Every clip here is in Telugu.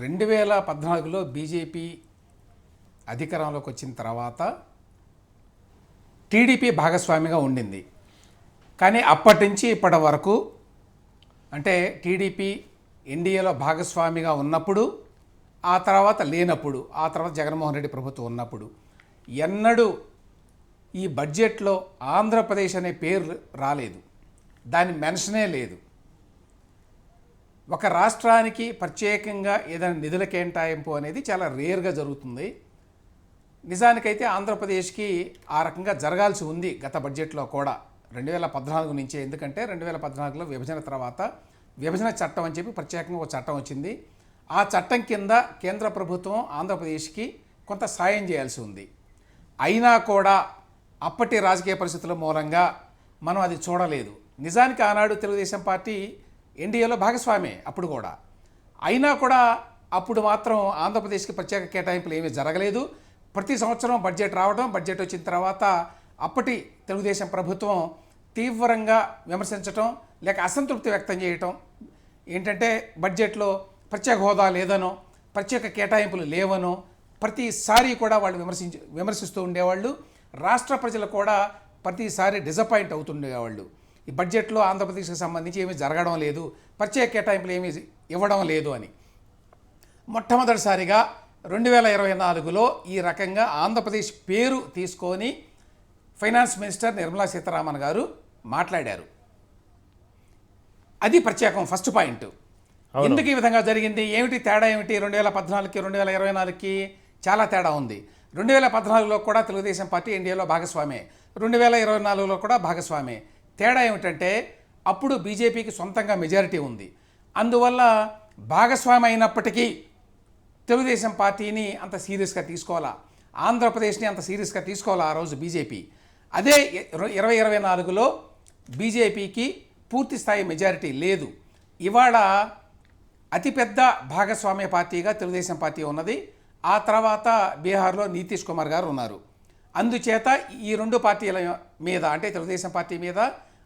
రెండు వేల పద్నాలుగులో బీజేపీ అధికారంలోకి వచ్చిన తర్వాత టీడీపీ భాగస్వామిగా ఉండింది. కానీ అప్పటి నుంచి ఇప్పటి వరకు అంటే టీడీపీ ఎన్డీఏలో భాగస్వామిగా ఉన్నప్పుడు ఆ తర్వాత లేనప్పుడు ఆ తర్వాత జగన్మోహన్ రెడ్డి ప్రభుత్వం ఉన్నప్పుడు ఎన్నడూ ఈ బడ్జెట్లో ఆంధ్రప్రదేశ్ అనే పేరు రాలేదు. దాని మెన్షనే లేదు. ఒక రాష్ట్రానికి ప్రత్యేకంగా ఏదైనా నిధుల కేటాయింపు అనేది చాలా రేర్గా జరుగుతుంది. నిజానికైతే ఆంధ్రప్రదేశ్కి ఆ రకంగా జరగాల్సి ఉంది గత బడ్జెట్లో కూడా. రెండు వేల పద్నాలుగు నుంచే ఎందుకంటే రెండు వేల పద్నాలుగులో విభజన తర్వాత విభజన చట్టం అని చెప్పి ప్రత్యేకంగా ఒక చట్టం వచ్చింది. ఆ చట్టం కింద కేంద్ర ప్రభుత్వం ఆంధ్రప్రదేశ్కి కొంత సాయం చేయాల్సి ఉంది. అయినా కూడా అప్పటి రాజకీయ పరిస్థితుల మూలంగా మనం అది చూడలేదు. నిజానికి ఆనాడు తెలుగుదేశం పార్టీ ఎన్డీఏలో భాగస్వామే అప్పుడు కూడా. అయినా కూడా అప్పుడు మాత్రం ఆంధ్రప్రదేశ్కి ప్రత్యేక కేటాయింపులు ఏమీ జరగలేదు. ప్రతి సంవత్సరం బడ్జెట్ రావడం బడ్జెట్ వచ్చిన తర్వాత అప్పటి తెలుగుదేశం ప్రభుత్వం తీవ్రంగా విమర్శించటం లేక అసంతృప్తి వ్యక్తం చేయటం. ఏంటంటే బడ్జెట్లో ప్రత్యేక హోదా లేదనో ప్రత్యేక కేటాయింపులు లేవనో ప్రతిసారి కూడా వాళ్ళు విమర్శించి విమర్శిస్తూ ఉండేవాళ్ళు. రాష్ట్ర ప్రజలు కూడా ప్రతిసారి డిసప్పాయింట్ అవుతుండేవాళ్ళు. ఈ బడ్జెట్లో ఆంధ్రప్రదేశ్కి సంబంధించి ఏమీ జరగడం లేదు ప్రత్యేక కేటాయింపులు ఏమీ ఇవ్వడం లేదు అని. మొట్టమొదటిసారిగా రెండు వేల ఇరవై నాలుగులో ఈ రకంగా ఆంధ్రప్రదేశ్ పేరు తీసుకొని ఫైనాన్స్ మినిస్టర్ నిర్మలా సీతారామన్ గారు మాట్లాడారు. అది ప్రత్యేకం ఫస్ట్ పాయింట్. ఎందుకు ఈ విధంగా జరిగింది? ఏమిటి తేడా ఏమిటి? రెండు వేల పద్నాలుగుకి రెండు వేల ఇరవై నాలుగుకి చాలా తేడా ఉంది. రెండు వేల పద్నాలుగులో కూడా తెలుగుదేశం పార్టీ ఇండియాలో భాగస్వామే. రెండు వేల ఇరవై నాలుగులో కూడా భాగస్వామే. తేడా ఏమిటంటే అప్పుడు బీజేపీకి సొంతంగా మెజారిటీ ఉంది. అందువల్ల భాగస్వామి అయినప్పటికీ తెలుగుదేశం పార్టీని అంత సీరియస్గా తీసుకోవాలా? ఆంధ్రప్రదేశ్ని అంత సీరియస్గా తీసుకోవాలా ఆ రోజు బీజేపీ? అదే ఇరవై ఇరవై నాలుగులో బీజేపీకి పూర్తి స్థాయి మెజారిటీ లేదు. ఇవాళ అతిపెద్ద భాగస్వామ్య పార్టీగా తెలుగుదేశం పార్టీ ఉన్నది. ఆ తర్వాత బీహార్లో నితీష్ కుమార్ గారు ఉన్నారు. అందుచేత ఈ రెండు పార్టీల మీద అంటే తెలుగుదేశం పార్టీ మీద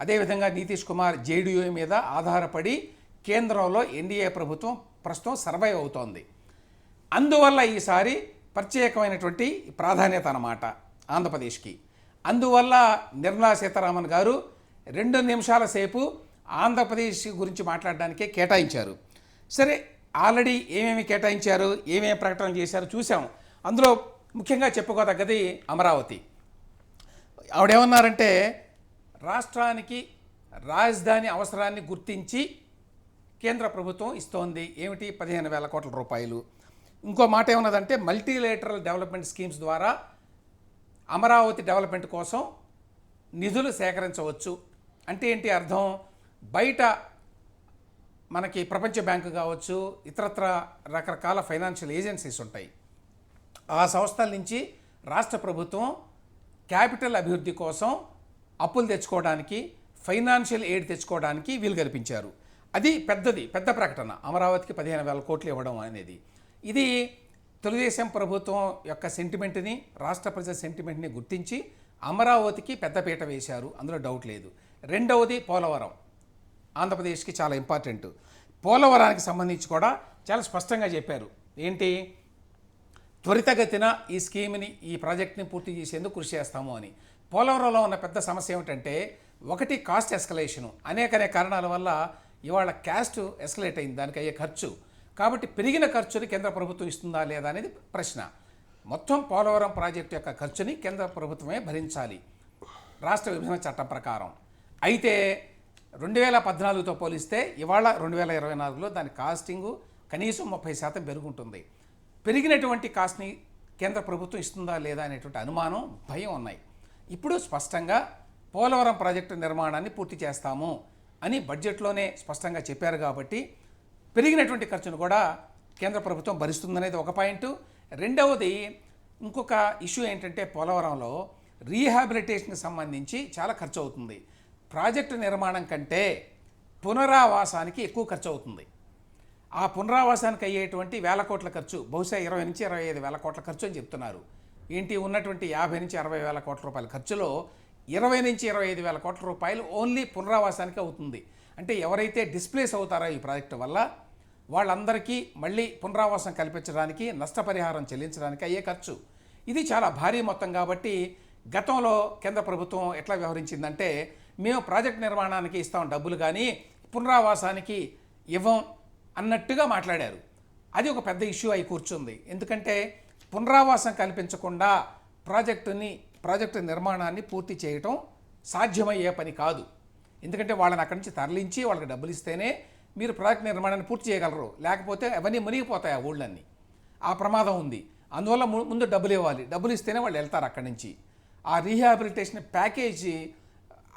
అదేవిధంగా నితీష్ కుమార్ జేడీయూ మీద ఆధారపడి కేంద్రంలో ఎన్డీఏ ప్రభుత్వం ప్రస్తుతం సర్వైవ్ అవుతోంది. అందువల్ల ఈసారి ప్రత్యేకమైనటువంటి ప్రాధాన్యత అన్నమాట ఆంధ్రప్రదేశ్కి. అందువల్ల నిర్మలా సీతారామన్ గారు రెండు నిమిషాల సేపు ఆంధ్రప్రదేశ్ గురించి మాట్లాడడానికే కేటాయించారు. సరే ఆల్రెడీ ఏమేమి కేటాయించారు ఏమేమి ప్రకటన చేశారు చూసాం అందులో ముఖ్యంగా చెప్పుకోదగ్గది అమరావతి. ఆవిడేమన్నారంటే రాష్ట్రానికి రాజధాని అవసరాన్ని గుర్తించి కేంద్ర ప్రభుత్వం ఇస్తోంది. ఏమిటి? పదిహేను వేల కోట్ల రూపాయలు. ఇంకో మాట ఏమన్నదంటే మల్టీలేటరల్ డెవలప్మెంట్ స్కీమ్స్ ద్వారా అమరావతి డెవలప్మెంట్ కోసం నిధులు సేకరించవచ్చు. అంటే ఏంటి అర్థం? బయట మనకి ప్రపంచ బ్యాంకు కావచ్చు ఇతరత్ర రకరకాల ఫైనాన్షియల్ ఏజెన్సీస్ ఉంటాయి. ఆ సంస్థల నుంచి రాష్ట్ర ప్రభుత్వం క్యాపిటల్ అభివృద్ధి కోసం అప్పులు తెచ్చుకోవడానికి ఫైనాన్షియల్ ఎయిడ్ తెచ్చుకోవడానికి వీలు కల్పించారు. అది పెద్దది పెద్ద ప్రకటన. అమరావతికి పదిహేను వేల కోట్లు ఇవ్వడం అనేది. ఇది తెలుగుదేశం ప్రభుత్వం యొక్క సెంటిమెంట్ని రాష్ట్ర ప్రజల సెంటిమెంట్ని గుర్తించి అమరావతికి పెద్దపీట వేశారు. అందులో డౌట్ లేదు. రెండవది పోలవరం. ఆంధ్రప్రదేశ్కి చాలా ఇంపార్టెంట్. పోలవరానికి సంబంధించి కూడా చాలా స్పష్టంగా చెప్పారు. ఏంటి? త్వరితగతిన ఈ స్కీమ్ని ఈ ప్రాజెక్ట్ని పూర్తి చేసేందుకు కృషి చేస్తాము అని. పోలవరంలో ఉన్న పెద్ద సమస్య ఏమిటంటే ఒకటి కాస్ట్ ఎస్కలేషను. అనేక అనేక కారణాల వల్ల ఇవాళ క్యాస్ట్ ఎస్కలేట్ అయింది దానికి అయ్యే ఖర్చు. కాబట్టి పెరిగిన ఖర్చుని కేంద్ర ప్రభుత్వం ఇస్తుందా లేదా అనేది ప్రశ్న. మొత్తం పోలవరం ప్రాజెక్టు యొక్క ఖర్చుని కేంద్ర ప్రభుత్వమే భరించాలి. రాష్ట్ర విభజన చట్టం ప్రకారం. అయితే రెండు వేల పద్నాలుగుతో పోలిస్తే ఇవాళ రెండు వేల ఇరవై నాలుగులో దాని కాస్టింగు కనీసం ముప్పై శాతం పెరుగుంటుంది. పెరిగినటువంటి కాస్ట్ని కేంద్ర ప్రభుత్వం ఇస్తుందా లేదా అనేటువంటి అనుమానం భయం ఉన్నాయి. ఇప్పుడు స్పష్టంగా పోలవరం ప్రాజెక్టు నిర్మాణాన్ని పూర్తి చేస్తాము అని బడ్జెట్లోనే స్పష్టంగా చెప్పారు కాబట్టి పెరిగినటువంటి ఖర్చును కూడా కేంద్ర ప్రభుత్వం భరిస్తుందనేది ఒక పాయింట్. రెండవది ఇంకొక ఇష్యూ ఏంటంటే పోలవరంలో రీహాబిలిటేషన్కి సంబంధించి చాలా ఖర్చు అవుతుంది ప్రాజెక్టు నిర్మాణం కంటే పునరావాసానికి ఎక్కువ ఖర్చు అవుతుంది ఆ పునరావాసానికి అయ్యేటువంటి వేల కోట్ల ఖర్చు బహుశా ఇరవై నుంచి ఇరవై ఐదు వేల కోట్ల ఖర్చు అని చెప్తున్నారు. ఏంటి? ఉన్నటువంటి యాభై నుంచి అరవై వేల కోట్ల రూపాయల ఖర్చులో ఇరవై నుంచి ఇరవై ఐదు వేల కోట్ల రూపాయలు ఓన్లీ పునరావాసానికి అవుతుంది. అంటే ఎవరైతే డిస్ప్లేస్ అవుతారో ఈ ప్రాజెక్టు వల్ల వాళ్ళందరికీ మళ్ళీ పునరావాసం కల్పించడానికి నష్టపరిహారం చెల్లించడానికి అయ్యే ఖర్చు. ఇది చాలా భారీ మొత్తం కాబట్టి గతంలో కేంద్ర ప్రభుత్వం ఎట్లా వ్యవహరించిందంటే మేము ప్రాజెక్ట్ నిర్మాణానికి ఇస్తాం డబ్బులు కానీ పునరావాసానికి ఇవ్వం అన్నట్టుగా మాట్లాడారు. అది ఒక పెద్ద ఇష్యూ అయి కూర్చుంది. ఎందుకంటే పునరావాసం కల్పించకుండా ప్రాజెక్టుని ప్రాజెక్టు నిర్మాణాన్ని పూర్తి చేయటం సాధ్యమయ్యే పని కాదు. ఎందుకంటే వాళ్ళని అక్కడి నుంచి తరలించి వాళ్ళకి డబ్బులు ఇస్తేనే మీరు ప్రాజెక్ట్ నిర్మాణాన్ని పూర్తి చేయగలరు. లేకపోతే అవన్నీ మునిగిపోతాయి ఆ ఊళ్ళన్నీ. ఆ ప్రమాదం ఉంది. అందువల్ల ము- ముందు డబ్బులు ఇవ్వాలి. డబ్బులు ఇస్తేనే వాళ్ళు వెళ్తారు అక్కడి నుంచి. ఆ రీహాబిలిటేషన్ ప్యాకేజీ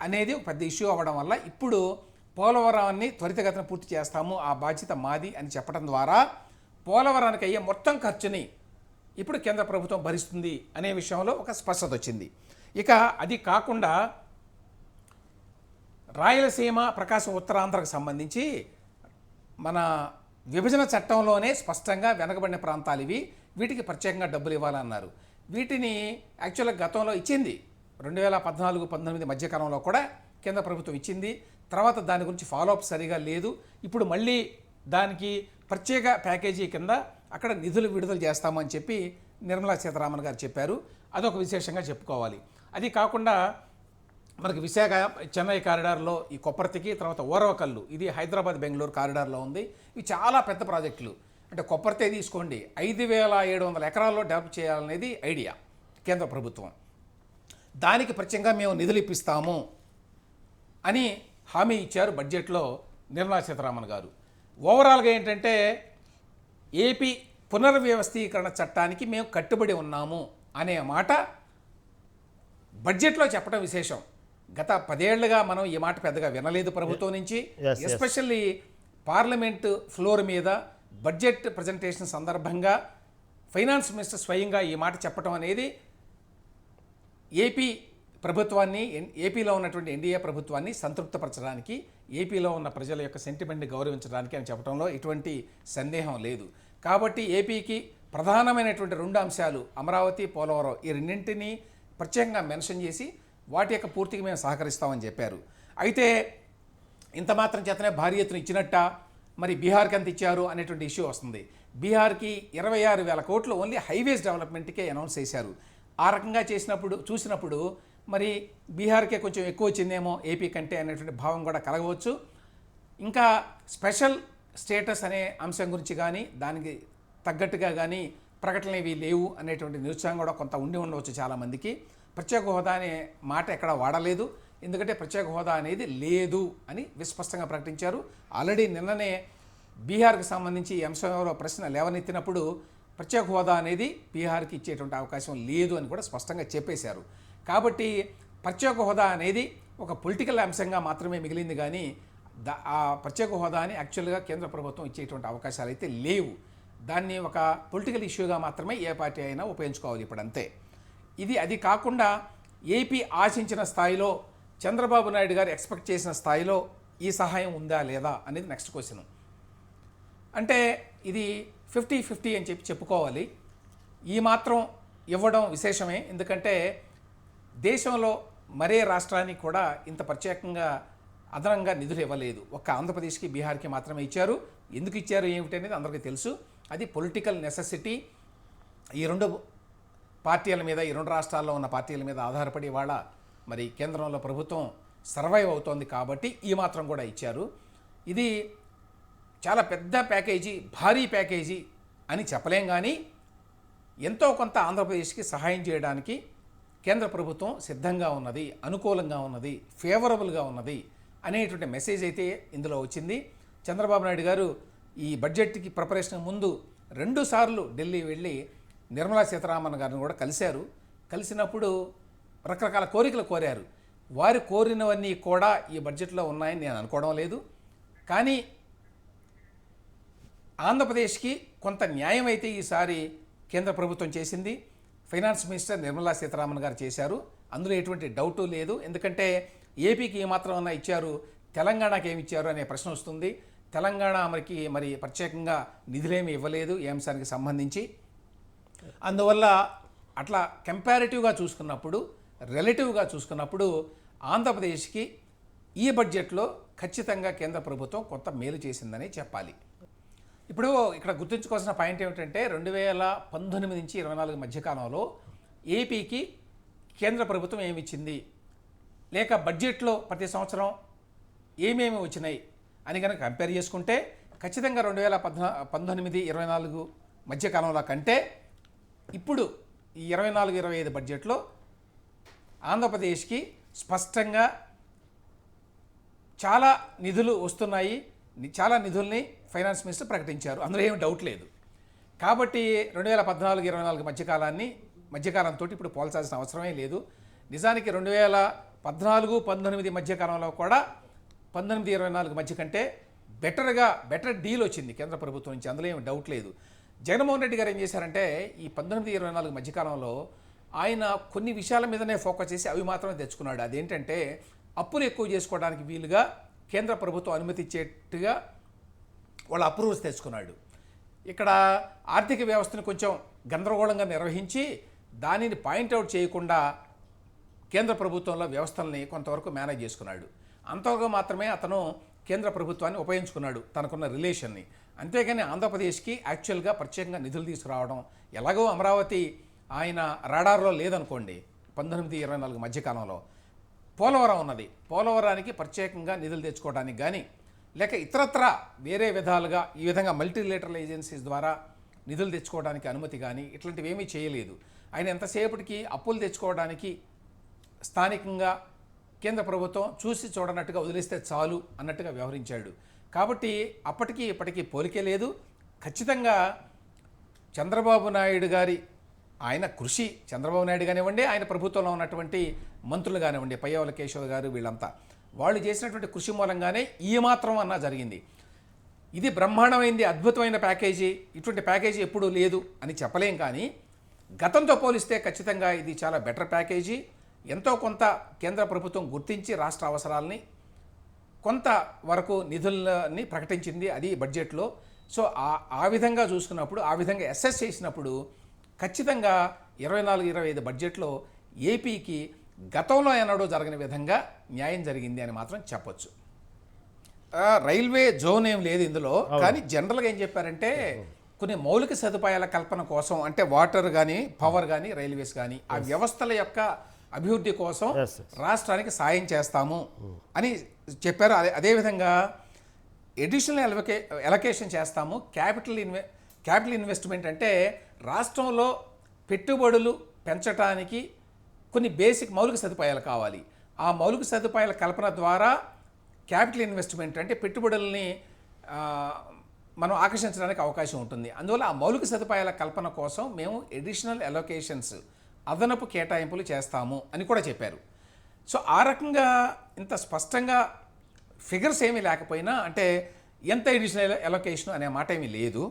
అనేది ఒక పెద్ద ఇష్యూ అవ్వడం వల్ల ఇప్పుడు పోలవరాన్ని త్వరితగతిన పూర్తి చేస్తాము ఆ బాధ్యత మాది అని చెప్పడం ద్వారా పోలవరానికి అయ్యే మొత్తం ఖర్చుని ఇప్పుడు కేంద్ర ప్రభుత్వం భరిస్తుంది అనే విషయంలో ఒక స్పష్టత వచ్చింది. ఇక అది కాకుండా రాయలసీమ ప్రకాశం ఉత్తరాంధ్రకు సంబంధించి మన విభజన చట్టంలోనే స్పష్టంగా వెనకబడిన ప్రాంతాలు ఇవి. వీటికి ప్రత్యేకంగా డబ్బులు ఇవ్వాలన్నారు. వీటిని యాక్చువల్గా గతంలో ఇచ్చింది. రెండు వేల పద్నాలుగు పంతొమ్మిది మధ్యకాలంలో కూడా కేంద్ర ప్రభుత్వం ఇచ్చింది. తర్వాత దాని గురించి ఫాలోఅప్ సరిగా లేదు. ఇప్పుడు మళ్ళీ దానికి ప్రత్యేక ప్యాకేజీ కింద అక్కడ నిధులు విడుదల చేస్తామని చెప్పి నిర్మలా సీతారామన్ గారు చెప్పారు. అదొక విశేషంగా చెప్పుకోవాలి. అది కాకుండా మనకి విశాఖ చెన్నై కారిడార్లో ఈ కొప్పర్తికి తర్వాత ఓరవకల్లు ఇది హైదరాబాద్ బెంగళూరు కారిడార్లో ఉంది. ఇవి చాలా పెద్ద ప్రాజెక్టులు. అంటే కొప్పర్తే తీసుకోండి. ఐదు వేల ఏడు వందల ఎకరాల్లో డెవలప్ చేయాలనేది ఐడియా కేంద్ర ప్రభుత్వం. దానికి ప్రత్యేకంగా మేము నిధులు ఇప్పిస్తాము అని హామీ ఇచ్చారు బడ్జెట్లో నిర్మలా సీతారామన్ గారు. ఓవరాల్గా ఏంటంటే ఏపీ పునర్వ్యవస్థీకరణ చట్టానికి మేము కట్టుబడి ఉన్నాము అనే మాట బడ్జెట్లో చెప్పడం విశేషం. గత పదేళ్ళుగా మనం ఈ మాట పెద్దగా వినలేదు ప్రభుత్వం నుంచి. ఎస్పెషల్లీ పార్లమెంట్ ఫ్లోర్ మీద బడ్జెట్ ప్రజెంటేషన్ సందర్భంగా ఫైనాన్స్ మినిస్టర్ స్వయంగా ఈ మాట చెప్పడం అనేది ఏపీ ప్రభుత్వాన్ని ఎన్- ఏపీలో ఉన్నటువంటి ఎన్డీఏ ప్రభుత్వాన్ని సంతృప్తపరచడానికి ఏపీలో ఉన్న ప్రజల యొక్క సెంటిమెంట్ని గౌరవించడానికి అని చెప్పడంలో ఎటువంటి సందేహం లేదు. కాబట్టి ఏపీకి ప్రధానమైనటువంటి రెండు అంశాలు అమరావతి పోలవరం ఈ రెండింటినీ ప్రత్యేకంగా మెన్షన్ చేసి వాటి యొక్క పూర్తిగా మేము సహకరిస్తామని చెప్పారు. అయితే ఇంత మాత్రం చేతనే భారీ ఎత్తున ఇచ్చినట్ట? మరి బీహార్కి ఎంత ఇచ్చారు అనేటువంటి ఇష్యూ వస్తుంది. బీహార్కి ఇరవై ఆరు వేల కోట్లు ఓన్లీ హైవేస్ డెవలప్మెంట్కే అనౌన్స్ చేశారు. ఆ రకంగా చేసినప్పుడు చూసినప్పుడు మరి బీహార్కే కొంచెం ఎక్కువ వచ్చిందేమో ఏపీ కంటే అనేటువంటి భావం కూడా కలగవచ్చు. ఇంకా స్పెషల్ స్టేటస్ అనే అంశం గురించి కానీ దానికి తగ్గట్టుగా కానీ ప్రకటనలు ఇవి లేవు అనేటువంటి నిరుత్సాహం కూడా కొంత ఉండి ఉండవచ్చు చాలామందికి. ప్రత్యేక హోదా అనే మాట ఎక్కడ వాడలేదు. ఎందుకంటే ప్రత్యేక హోదా అనేది లేదు అని విస్పష్టంగా ప్రకటించారు. ఆల్రెడీ నిన్ననే బీహార్కి సంబంధించి ఈ అంశంలో ప్రశ్న లేవనెత్తినప్పుడు ప్రత్యేక హోదా అనేది బీహార్కి ఇచ్చేటువంటి అవకాశం లేదు అని కూడా స్పష్టంగా చెప్పేశారు. కాబట్టి ప్రత్యేక హోదా అనేది ఒక పొలిటికల్ అంశంగా మాత్రమే మిగిలింది కానీ ఆ ప్రత్యేక హోదాని యాక్చువల్గా కేంద్ర ప్రభుత్వం ఇచ్చేటువంటి అవకాశాలు అయితే లేవు. దాన్ని ఒక పొలిటికల్ ఇష్యూగా మాత్రమే ఏ పార్టీ అయినా ఉపయోగించుకోవాలి ఇప్పుడు అంతే. ఇది అది కాకుండా ఏపీ ఆశించిన స్థాయిలో చంద్రబాబు నాయుడు గారు ఎక్స్పెక్ట్ చేసిన స్థాయిలో ఈ సహాయం ఉందా లేదా అనేది నెక్స్ట్ క్వశ్చన్ అంటే ఇది ఫిఫ్టీ ఫిఫ్టీ అని చెప్పి చెప్పుకోవాలి. ఈ మాత్రం ఇవ్వడం విశేషమే. ఎందుకంటే దేశంలో మరే రాష్ట్రానికి కూడా ఇంత ప్రత్యేకంగా అదనంగా నిధులు ఇవ్వలేదు. ఒక్క ఆంధ్రప్రదేశ్కి బీహార్కి మాత్రమే ఇచ్చారు. ఎందుకు ఇచ్చారు ఏమిటి అనేది అందరికీ తెలుసు. అది పొలిటికల్ నెసెసిటీ. ఈ రెండు పార్టీల మీద ఈ రెండు రాష్ట్రాల్లో ఉన్న పార్టీల మీద ఆధారపడి వాళ్ళ మరి కేంద్రంలో ప్రభుత్వం సర్వైవ్ అవుతోంది కాబట్టి ఈ మాత్రం కూడా ఇచ్చారు. ఇది చాలా పెద్ద ప్యాకేజీ భారీ ప్యాకేజీ అని చెప్పలేం కానీ ఎంతో కొంత ఆంధ్రప్రదేశ్కి సహాయం చేయడానికి కేంద్ర ప్రభుత్వం సిద్ధంగా ఉన్నది అనుకూలంగా ఉన్నది ఫేవరబుల్గా ఉన్నది అనేటువంటి మెసేజ్ అయితే ఇందులో వచ్చింది. చంద్రబాబు నాయుడు గారు ఈ బడ్జెట్కి ప్రిపరేషన్ ముందు రెండు సార్లు ఢిల్లీ వెళ్ళి నిర్మలా సీతారామన్ గారిని కూడా కలిశారు. కలిసినప్పుడు రకరకాల కోరికలు కోరారు. వారు కోరినవన్నీ కూడా ఈ బడ్జెట్లో ఉన్నాయని నేను అనుకోవడం లేదు. కానీ ఆంధ్రప్రదేశ్కి కొంత న్యాయం అయితే ఈసారి కేంద్ర ప్రభుత్వం చేసింది. ఫైనాన్స్ మినిస్టర్ నిర్మలా సీతారామన్ గారు చేశారు. అందులో ఎటువంటి డౌటు లేదు. ఎందుకంటే ఏపీకి ఏమాత్రం అన్నా ఇచ్చారు? తెలంగాణకి ఏమి ఇచ్చారు అనే ప్రశ్న వస్తుంది. తెలంగాణ మనకి మరి ప్రత్యేకంగా నిధులేమి ఇవ్వలేదు ఈ అంశానికి సంబంధించి. అందువల్ల అట్లా కంపారిటివ్గా చూసుకున్నప్పుడు రిలేటివ్గా చూసుకున్నప్పుడు ఆంధ్రప్రదేశ్కి ఈ బడ్జెట్లో ఖచ్చితంగా కేంద్ర ప్రభుత్వం కొంత మేలు చేసిందని చెప్పాలి. ఇప్పుడు ఇక్కడ గుర్తుంచుకోవాల్సిన పాయింట్ ఏమిటంటే రెండు వేల పంతొమ్మిది నుంచి ఇరవై నాలుగు మధ్యకాలంలో ఏపీకి కేంద్ర ప్రభుత్వం ఏమి ఇచ్చింది లేక బడ్జెట్లో ప్రతి సంవత్సరం ఏమేమి వచ్చినాయి అని కనుక కంపేర్ చేసుకుంటే ఖచ్చితంగా రెండు వేల పద్నా పంతొమ్మిది ఇరవై నాలుగు మధ్యకాలంలో కంటే ఇప్పుడు ఈ ఇరవై నాలుగు ఇరవై ఐదు బడ్జెట్లో ఆంధ్రప్రదేశ్కి స్పష్టంగా చాలా నిధులు వస్తున్నాయి. చాలా నిధుల్ని ఫైనాన్స్ మినిస్టర్ ప్రకటించారు. అందులో ఏం డౌట్ లేదు. కాబట్టి రెండు వేల పద్నాలుగు ఇరవై నాలుగు మధ్యకాలాన్ని మధ్యకాలంతో ఇప్పుడు పోల్చాల్సిన అవసరమే లేదు. నిజానికి రెండు వేల పద్నాలుగు పంతొమ్మిది మధ్యకాలంలో కూడా పంతొమ్మిది ఇరవై నాలుగు మధ్య కంటే బెటర్గా బెటర్ డీల్ వచ్చింది కేంద్ర ప్రభుత్వం నుంచి. అందులో ఏం డౌట్ లేదు. జగన్మోహన్ రెడ్డి గారు ఏం చేశారంటే ఈ పంతొమ్మిది ఇరవై నాలుగు మధ్యకాలంలో ఆయన కొన్ని విషయాల మీదనే ఫోకస్ చేసి అవి మాత్రమే తెచ్చుకున్నాడు. అదేంటంటే అప్పులు ఎక్కువ చేసుకోవడానికి వీలుగా కేంద్ర ప్రభుత్వం అనుమతి ఇచ్చేట్టుగా వాళ్ళ అప్రూవల్స్ తెచ్చుకున్నాడు. ఇక్కడ ఆర్థిక వ్యవస్థను కొంచెం గందరగోళంగా నిర్వహించి దానిని పాయింట్అవుట్ చేయకుండా కేంద్ర ప్రభుత్వంలో వ్యవస్థల్ని కొంతవరకు మేనేజ్ చేసుకున్నాడు. అంతవరకు మాత్రమే అతను కేంద్ర ప్రభుత్వాన్ని ఉపయోగించుకున్నాడు తనకున్న రిలేషన్ని. అంతేగాని ఆంధ్రప్రదేశ్కి యాక్చువల్గా ప్రత్యేకంగా నిధులు తీసుకురావడం ఎలాగో అమరావతి ఆయన రాడార్లో లేదనుకోండి పంతొమ్మిది ఇరవై నాలుగు మధ్యకాలంలో. పోలవరం ఉన్నది. పోలవరానికి ప్రత్యేకంగా నిధులు తెచ్చుకోవడానికి కానీ లేక ఇతరత్ర వేరే విధాలుగా ఈ విధంగా మల్టీలేటరల్ ఏజెన్సీస్ ద్వారా నిధులు తెచ్చుకోవడానికి అనుమతి కానీ ఇట్లాంటివి ఏమీ చేయలేదు. ఆయన ఎంతసేపటికి అప్పులు తెచ్చుకోవడానికి స్థానికంగా కేంద్ర ప్రభుత్వం చూసి చూడనట్టుగా వదిలేస్తే చాలు అన్నట్టుగా వ్యవహరించాడు. కాబట్టి అప్పటికి ఇప్పటికీ పోలికే లేదు. ఖచ్చితంగా చంద్రబాబు నాయుడు గారి ఆయన కృషి చంద్రబాబు నాయుడు కానివ్వండి ఆయన ప్రభుత్వంలో ఉన్నటువంటి మంత్రులు కానివ్వండి పయ్యవల కేశవ్ గారు వీళ్ళంతా. వాళ్ళు చేసినటువంటి కృషి మూలంగానే ఈ మాత్రం అన్నా జరిగింది. ఇది బ్రహ్మాండమైంది అద్భుతమైన ప్యాకేజీ. ఇటువంటి ప్యాకేజీ ఎప్పుడూ లేదు అని చెప్పలేం కానీ గతంతో పోలిస్తే ఖచ్చితంగా ఇది చాలా బెటర్ ప్యాకేజీ. ఎంతో కొంత కేంద్ర ప్రభుత్వం గుర్తించి రాష్ట్ర అవసరాలని కొంత వరకు నిధులని ప్రకటించింది అది బడ్జెట్లో. సో ఆ ఆ విధంగా చూసుకున్నప్పుడు ఆ విధంగా అసెస్ చేసినప్పుడు ఖచ్చితంగా ఇరవై నాలుగు ఇరవై ఐదు బడ్జెట్లో ఏపీకి గతంలో ఎన్నడూ జరగని విధంగా న్యాయం జరిగింది అని మాత్రం చెప్పొచ్చు. రైల్వే జోన్ ఏం లేదు ఇందులో. కానీ జనరల్గా ఏం చెప్పారంటే కొన్ని మౌలిక సదుపాయాల కల్పన కోసం అంటే వాటర్ కానీ పవర్ కానీ రైల్వేస్ కానీ ఆ వ్యవస్థల యొక్క అభివృద్ధి కోసం. రాష్ట్రానికి సాయం చేస్తాము అని చెప్పారు. అదే అదేవిధంగా ఎడిషనల్ ఎలకే ఎలకేషన్ చేస్తాము. క్యాపిటల్ ఇన్వె క్యాపిటల్ ఇన్వెస్ట్మెంట్ అంటే రాష్ట్రంలో పెట్టుబడులు పెంచడానికి కొన్ని బేసిక్ మౌలిక సదుపాయాలు కావాలి. ఆ మౌలిక సదుపాయాల కల్పన ద్వారా క్యాపిటల్ ఇన్వెస్ట్మెంట్ అంటే పెట్టుబడుల్ని మనం ఆకర్షించడానికి అవకాశం ఉంటుంది. అందువల్ల ఆ మౌలిక సదుపాయాల కల్పన కోసం మేము ఎడిషనల్ ఎలొకేషన్స్ అదనపు కేటాయింపులు చేస్తాము అని కూడా చెప్పారు. సో ఆ రకంగా ఇంత స్పష్టంగా ఫిగర్స్ ఏమీ లేకపోయినా అంటే ఎంత ఎడిషనల్ ఎలొకేషన్ అనే మాట ఏమీ లేదు.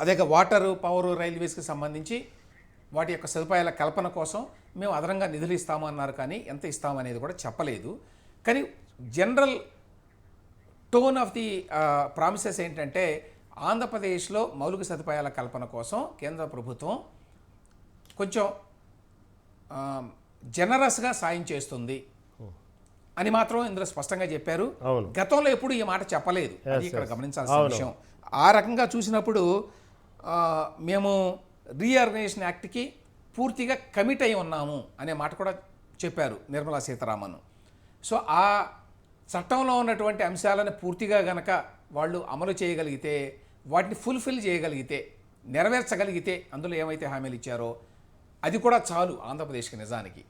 అదే వాటర్ పవర్ రైల్వేస్కి సంబంధించి వాటి యొక్క సదుపాయాల కల్పన కోసం మేము అదనంగా నిధులు ఇస్తాము అన్నారు కానీ ఎంత ఇస్తాము అనేది కూడా చెప్పలేదు కానీ general tone of the promises ఏంటంటే ఆంధ్రప్రదేశ్లో మౌలిక సదుపాయాల కల్పన కోసం కేంద్ర ప్రభుత్వం కొంచెం జనరస్గా సాయం చేస్తుంది అని మాత్రం ఇందులో స్పష్టంగా చెప్పారు. గతంలో ఎప్పుడు ఈ మాట చెప్పలేదు అది ఇక్కడ. గమనించాల్సిన. విషయం ఆ రకంగా చూసినప్పుడు మేము రీఆర్గనైజేషన్ యాక్ట్కి పూర్తిగా కమిట్ అయి ఉన్నాము అనే మాట కూడా చెప్పారు నిర్మలా సీతారామన్. సో ఆ చట్టంలో ఉన్నటువంటి అంశాలను పూర్తిగా గనక వాళ్ళు అమలు చేయగలిగితే వాటిని ఫుల్ఫిల్ చేయగలిగితే నెరవేర్చగలిగితే అందులో ఏమైతే హామీలు ఇచ్చారో అది కూడా చాలు ఆంధ్రప్రదేశ్కి నిజానికి.